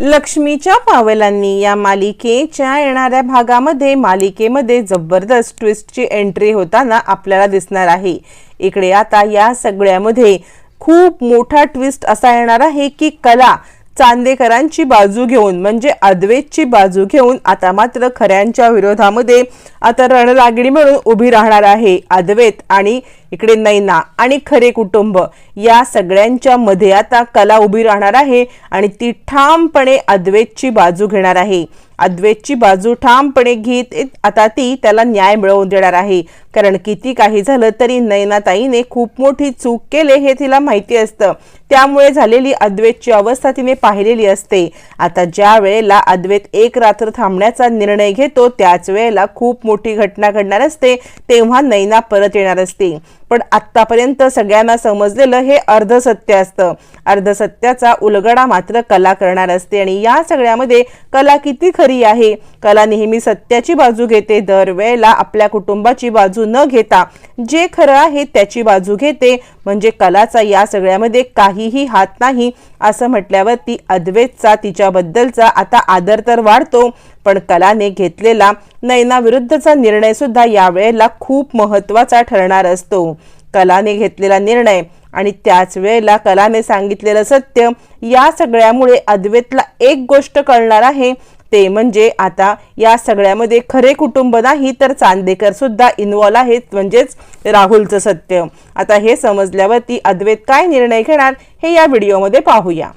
लक्ष्मीच्या पावलांनी या मालिकेच्या येणाऱ्या भागामध्ये मालिकेमध्ये जबरदस्त ट्विस्टची एंट्री होताना आपल्याला दिसणार आहे. इकडे आता या सगळ्यामध्ये खूप मोठा ट्विस्ट असा येणार आहे की कला चांदेकरांची बाजू घेऊन म्हणजे अद्वैतची बाजू घेऊन आता मात्र खऱ्यांच्या विरोधामध्ये आता रणरागिणी म्हणून उभी राहणार आहे अद्वैत आणि इकडे नैना आणि खरे कुटुंब. या सगळ्यांच्या मध्ये आता कला उभी राहणार आहे आणि ती ठामपणे अद्वैतची बाजू घेणार आहे. अद्वैतची बाजू ठामपणे घेत आता ती त्याला न्याय मिळवून देणार आहे. कारण किती काही झालं तरी नयनाताईने खूप मोठी चूक केले हे तिला माहिती असतं. त्यामुळे झालेली अद्वैतची अवस्था तिने पाहिलेली असते. आता ज्या वेळेला अद्वैत एक रात्र थांबण्याचा निर्णय घेतो त्याच वेळेला खूप मोठी घटना घडणार असते तेव्हा नैना परत येणार असते. पण आत्तापर्यंत सगळ्यांना समजलेलं हे अर्धसत्य असतं. अर्धसत्याचा उलगडा मात्र कला करणार असते आणि या सगळ्यामध्ये कला किती खरी आहे? कला नेहमी सत्याची बाजू घेते. दरवेळेला आपल्या कुटुंबाची बाजू न घेता जे खरं आहे त्याची बाजू घेते. म्हणजे कलाचा या सगळ्यामध्ये काहीही हात नाही असं म्हटल्यावर ती अद्वैतचा तिच्याबद्दलचा आता आदर तर वाढतो पण कलाने घेतलेला नैनाविरुद्धचा निर्णयसुद्धा निर्णय सुद्धा यावेळेला खूप महत्त्वाचा ठरणार असतो. कलाने घेतलेला निर्णय आणि त्याच वेळेला कलाने सांगितलेलं सत्य या सगळ्यामुळे अद्वैतला एक गोष्ट कळणार आहे ते म्हणजे आता या सगळ्यामध्ये खरे कुटुंब नाही तर चांदेकर सुद्धा इन्वॉल्व आहेत म्हणजेच राहुलचं सत्य. आता हे समजल्यावरती अद्वैत काय निर्णय घेणार हे या व्हिडिओमध्ये पाहूया.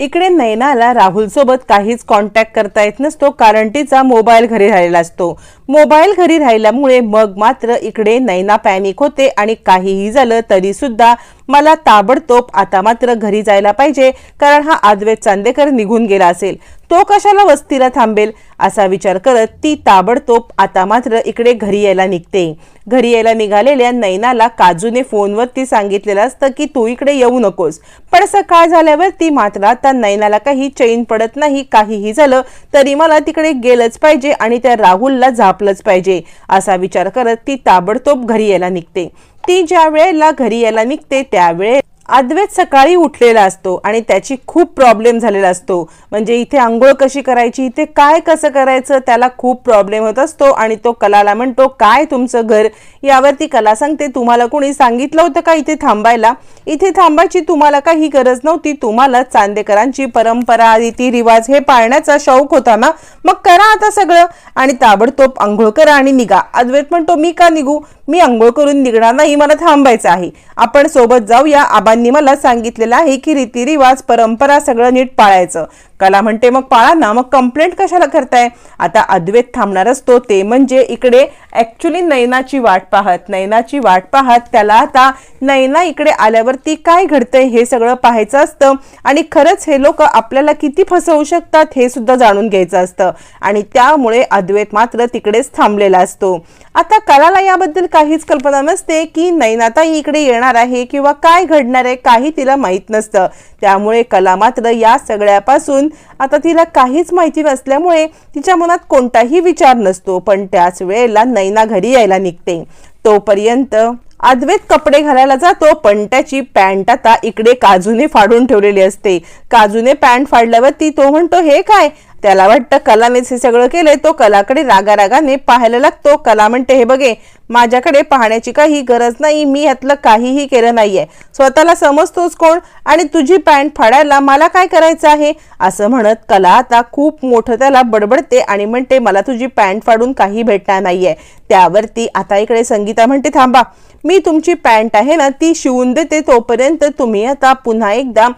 इकडे नैनाला राहुलसोबत काहीच कॉन्टॅक्ट करता येत नसतो कारण तिचा मोबाईल घरी राहिलेला असतो. मोबाईल घरी राहिल्यामुळे मग मात्र इकडे नैना पॅनिक होते आणि काहीही झालं तरीसुद्धा मला ताबडतोब आता मात्र घरी जायला पाहिजे कारण हा आद्वैत चांदेकर निघून गेला असेल. तो कशाला वस्तीला थांबेल असा विचार करत ती ताबडतोब आता मात्र इकडे घरी यायला निघते. घरी यायला निघालेल्या नैनाला काजूने फोनवरती सांगितलेलं असतं की तू इकडे येऊ नकोस. पण सकाळ झाल्यावर ती मात्र आता नैनाला काही चैन पडत नाही काहीही झालं तरी मला तिकडे गेलंच पाहिजे आणि त्या राहुलला झापलंच पाहिजे असा विचार करत ती ताबडतोब घरी यायला निघते. ती ज्या वेळेला घरी यायला निघते त्यावेळे अद्वैत सकाळी उठलेला असतो आणि त्याची खूप प्रॉब्लेम झालेला असतो. म्हणजे इथे आंघोळ कशी करायची इथे काय कसं करायचं त्याला खूप प्रॉब्लेम होत असतो आणि तो कलाला म्हणतो काय तुमचं घर? यावरती कला सांगते तुम्हाला कोणी सांगितलं होतं का इथे थांबायला? इथे थांबायची तुम्हाला काही गरज नव्हती. तुम्हाला चांदेकरांची परंपरा रीती रिवाज हे पाळण्याचा शौक होता ना? मग करा आता सगळं. आणि ताबडतोब आंघोळ करा आणि निघा. अद्वैत म्हणतो मी का निघू? मी आंघोळ करून निघणार नाही मला थांबायचं आहे. आपण सोबत जाऊया. आबांनी मला सांगितलेलं आहे की रीतिरिवाज परंपरा सगळं नीट पाळायचं. कला म्हणते मग पाळा ना मग कंप्लेंट कशाला करताय? आता अद्वैत थांबणार असतो. ते म्हणजे इकडे ऍक्च्युली नैनाची वाट पाहत. नैनाची वाट पाहत त्याला आता नैना इकडे आल्यावरती काय घडतंय हे सगळं पाहायचं असतं. आणि खरंच हे लोक आपल्याला किती फसवू शकतात हे सुद्धा जाणून घ्यायचं असतं. आणि त्यामुळे अद्वैत मात्र तिकडेच थांबलेला असतो. आता कलाला याबद्दल काहीच कल्पना नसते की नैनाताई इकडे येणार आहे किंवा काय घडणार आहे काही तिला माहीत नसतं. त्यामुळे कला मात्र या सगळ्यापासून आता तिला काहीच माहिती नसल्यामुळे तिच्या मनात कोणताही विचार नसतो. पण त्याच वेळेला नैना घरी यायला निघते. तोपर्यंत अद्वैत कपडे घालायला जातो पण त्याची पॅन्ट आता इकडे काजूने फाडून ठेवलेली असते. काजूने पॅन्ट फाडल्यावरती तो म्हणतो हे काय? त्याला वाटतं कलानेच हे सगळं केलंय तो कलाकडे रागारागाने पाहायला लागतो. कला म्हणते हे बघे माझ्याकडे पाहण्याची काही गरज नाही मी यातलं काहीही केलं नाहीये. स्वतःला समजतोच कोण? आणि तुझी पॅन्ट फाडायला मला काय करायचं आहे? असं म्हणत कला आता खूप मोठं त्याला बडबडते आणि म्हणते मला तुझी पॅन्ट फाडून काही भेटणार नाहीये. त्यावरती आता इकडे संगीता म्हणते थांबा मी तुमची पॅन्ट आहे ना ती शिवून देते तोपर्यंत तुम्ही आता पुन्हा एकदा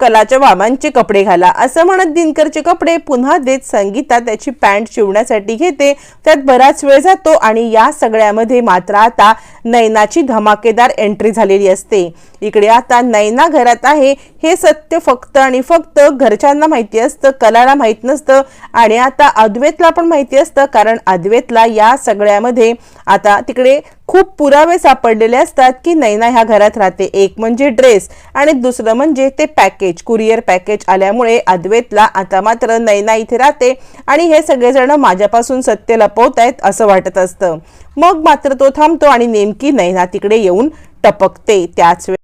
कलाच्या बाबांचे कपडे घाला. असं म्हणत दिनकरचे कपडे पुन्हा देत संगीता त्याची पॅन्ट शिवण्यासाठी घेते. त्यात बराच वेळ जातो आणि या सगळ्यामध्ये मात्र आता नैनाची धमाकेदार एंट्री झालेली असते. इकडे आता नैना घरात आहे. हे सत्य फक्त आणि फक्त घरच्यांना माहिती असतं कलाला माहीत नसतं आणि आता अद्वैतला पण माहिती असतं कारण अद्वैतला या सगळ्यामध्ये आता तिकडे खूप पुरावे सापडलेले असतात की नैना ह्या घरात राहते. एक म्हणजे ड्रेस आणि दुसरं म्हणजे ते पॅकेज कुरिअर पॅकेज आल्यामुळे अद्वैतला आता मात्र नैना इथे राहते आणि हे सगळेजण माझ्यापासून सत्य लपवत आहेत असं वाटत असतं. मग मात्र तो थांबतो आणि नेमकी नैना तिकडे येऊन टपकते. त्याच वेळी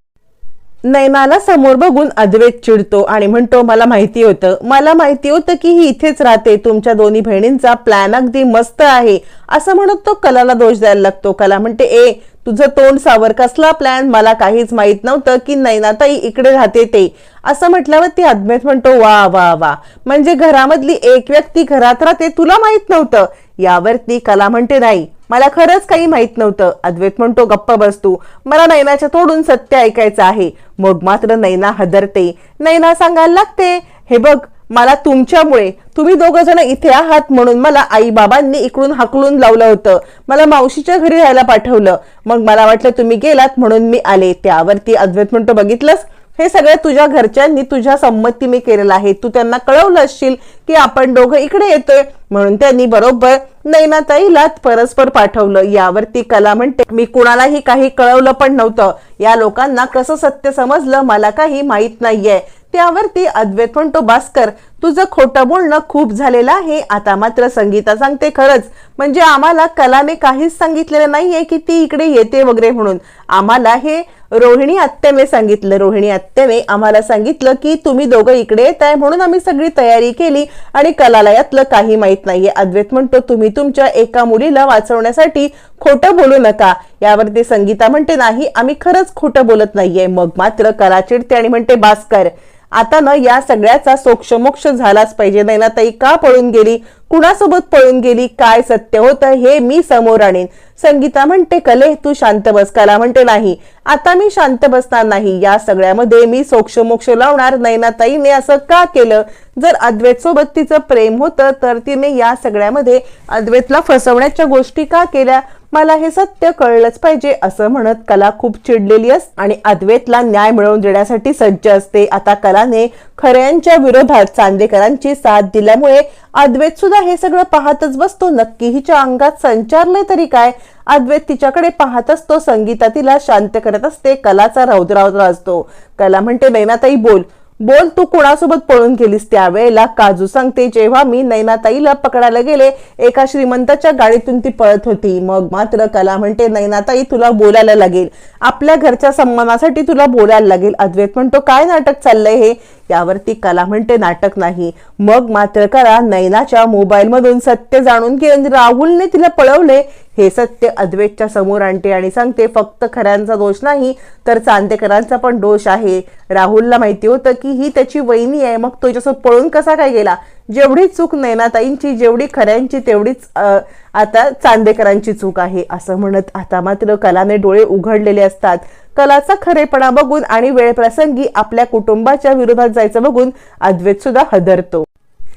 नैनाला समोर बघून अद्वैत चिडतो आणि म्हणतो मला माहिती होतं. मला माहिती होतं की ही इथेच राहते. तुमच्या दोन्ही बहिणींचा प्लॅन अगदी मस्त आहे. असं म्हणत तो कलाला दोष द्यायला लागतो. कला म्हणते ए तुझं तोंड सावर कसला प्लॅन मला काहीच माहीत नव्हतं की नैनाताई इकडे राहते ते. असं म्हटल्यावर ती अद्वैत म्हणतो वा वा वा. म्हणजे घरामधली एक व्यक्ती घरात राहते तुला माहीत नव्हतं. यावर ती कला म्हणते नाही मला खरंच काही माहीत नव्हतं. अद्वैत म्हणतो गप्प बसतू मला नैनाच्या तोडून सत्य ऐकायचं आहे. मग मात्र नैना हदरते. नैना सांगायला लागते हे बघ मला तुमच्यामुळे तुम्ही दोघ जण इथे आहात म्हणून मला आई बाबांनी इकडून हाकलून लावलं होतं. मला मावशीच्या घरी राहायला पाठवलं. मग मला वाटलं तुम्ही गेलात म्हणून मी आले. त्यावरती अद्वैत म्हणतो बघितलंस? हे सगळं तुझ्या घरच्यांनी तुझ्या संमतीने केलेलं आहे. तू त्यांना कळवलं असशील की आपण दोघं इकडे येतोय म्हणून त्यांनी बरोबर नैनाताईला परस्पर पाठवलं. यावरती कला म्हणते मी कुणालाही काही कळवलं पण नव्हतं. या लोकांना कसं सत्य समजलं मला काही माहीत नाहीये. त्यावरती अद्वैत म्हणतो भास्कर. तुझं खोटं बोलणं खूप झालेलं आहे. आता मात्र संगीता सांगते खरंच. म्हणजे आम्हाला कलाने काहीच सांगितलेलं नाहीये की ती इकडे येते वगैरे म्हणून. आम्हाला हे रोहिणी आत्याने सांगितलं. रोहिणी आत्याने आम्हाला सांगितलं की तुम्ही दोघं इकडे येत आहे म्हणून आम्ही सगळी तयारी केली आणि कलाला यातलं काही माहीत नाहीये. अद्वैत म्हणतो तुम्ही तुमच्या एका मुलीला वाचवण्यासाठी खोटं बोलू नका. यावरती संगीता म्हणते नाही आम्ही खरंच खोटं बोलत नाहीये. मग मात्र कला चिडते आणि म्हणते भास्कर आता ना या सगळ्याचा सोक्षमोक्ष झालाच पाहिजे. नैनाताई का पळून गेली? कुणासोबत पळून गेली? काय सत्य होतं? हे मी समोर आणेन. संगीता म्हणते कले तू शांत बस. कला म्हणते नाही. आता मी शांत बसणार नाही. या सगळ्यामध्ये मी सोक्षमोक्ष लावणार नैनाताईने असं का केलं? जर अद्वैत सोबत तिचं प्रेम होतं तर तिने या सगळ्यामध्ये अद्वैतला फसवण्याच्या गोष्टी का केल्या? मला हे सत्य कळलंच पाहिजे असं म्हणत कला खूप चिडलेली असते आणि अद्वैतला न्याय मिळवून देण्यासाठी सज्ज असते. आता कलाने खऱ्यांच्या विरोधात चांदेकरांची साथ दिल्यामुळे अद्वैत सुद्धा हे सगळं पाहतच बसतो. नक्की हिच्या अंगात संचारलंय तरी काय? अद्वैत तिच्याकडे पाहत असतो. संगीता तिला शांत करत असते. कलाचा रौद्रावद्रा असतो कला म्हणते नैनाताई बोल. बोल तू कोणासोबत पळून गेलीस त्यावेळेला? काजू सांगते जेव्हा मी नैनाताईला पकडायला गेले एका श्रीमंताच्या गाडीतून ती पळत होती. मग मात्र कला म्हणते नैनाताई तुला बोलायला लागेल. आपल्या घरच्या सन्मानासाठी तुला बोलायला लागेल. अद्वैत म्हणतो काय नाटक चाललंय हे? यावरती कला म्हणते नाटक नाही. मग मात्र कला नैनाच्या मोबाईलमधून सत्य जाणून घेऊन राहुलने तिला पळवले. हे सत्य अद्वैतच्या समोर आणते आणि सांगते फक्त खऱ्यांचा दोष नाही तर चांदेकरांचा पण दोष आहे. राहुलला माहिती होतं की ही त्याची वहिनी आहे. मग तो त्याच्यासोबत पळून कसा काय गेला? जेवढी चूक नैनाताईंची जेवढी खऱ्यांची तेवढीच आता चांदेकरांची चूक आहे असं म्हणत आता मात्र कलाने डोळे उघडलेले असतात. कलाचा खरेपणा बघून आणि वेळप्रसंगी आपल्या कुटुंबाच्या विरोधात जायचं बघून अद्वैत सुद्धा हदरतो.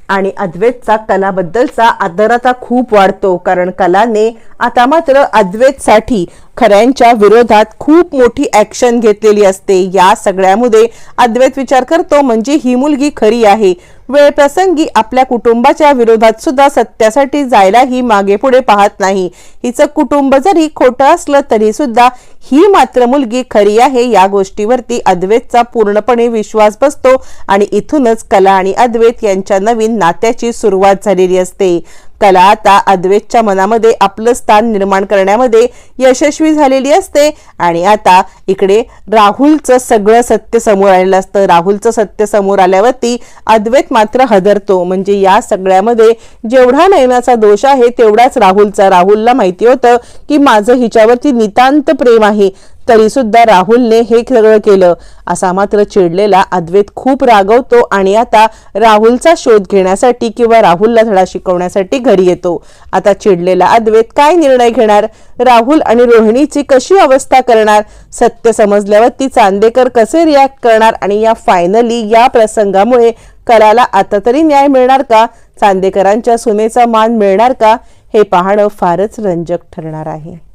आणि अद्वैतचा कलाबद्दलचा आदर आता खूप वाढतो कारण कलाने आता मात्र अद्वैतसाठी खऱ्यांच्या विरोधात खूप मोठी ॲक्शन घेतलेली असते. या सगळ्यामध्ये अद्वैत विचार करतो म्हणजे ही मुलगी खरी आहे. वेळप्रसंगी आपल्या कुटुंबाच्या विरोधात सुद्धा सत्यासाठी जायलाही मागे पुढे पाहत नाही. हिचं कुटुंब जरी खोटं असलं तरी सुद्धा ही मात्र मुलगी खरी आहे या गोष्टीवरती अद्वैतचा पूर्णपणे विश्वास बसतो आणि इथूनच कला आणि अद्वैत यांच्या नवीन नात्याची सुरुवात झालेली असते. कला आता अद्वैतच्या मनामध्ये आपलं स्थान निर्माण करण्यामध्ये यशस्वी झालेली असते. आणि आता इकडे राहुलचं सगळं सत्य समोर आलेलं असतं. राहुलचं सत्य समोर आल्यावरती अद्वैत मात्र हदरतो. म्हणजे या सगळ्यामध्ये जेवढा नयनाचा दोष आहे तेवढाच राहुलचा. राहुलला माहिती होतं की माझं हिच्यावरती नितांत प्रेम आहे. तरी सुद्धा राहुलने हे सगळं केलं. असा मात्र चिडलेला अद्वैत खूप रागवतो आणि आता राहुलचा शोध घेण्यासाठी किंवा राहुलला धडा शिकवण्यासाठी घरी येतो. आता चिडलेला अद्वैत काय निर्णय घेणार? राहुल आणि रोहिणीची कशी अवस्था करणार? सत्य समजल्यावर ती चांदेकर कसे रिॲक्ट करणार? आणि या फायनली या प्रसंगामुळे कलाला आता तरी न्याय मिळणार का? चांदेकरांच्या सुनेचा मान मिळणार का? हे पाहणं फारच रंजक ठरणार आहे.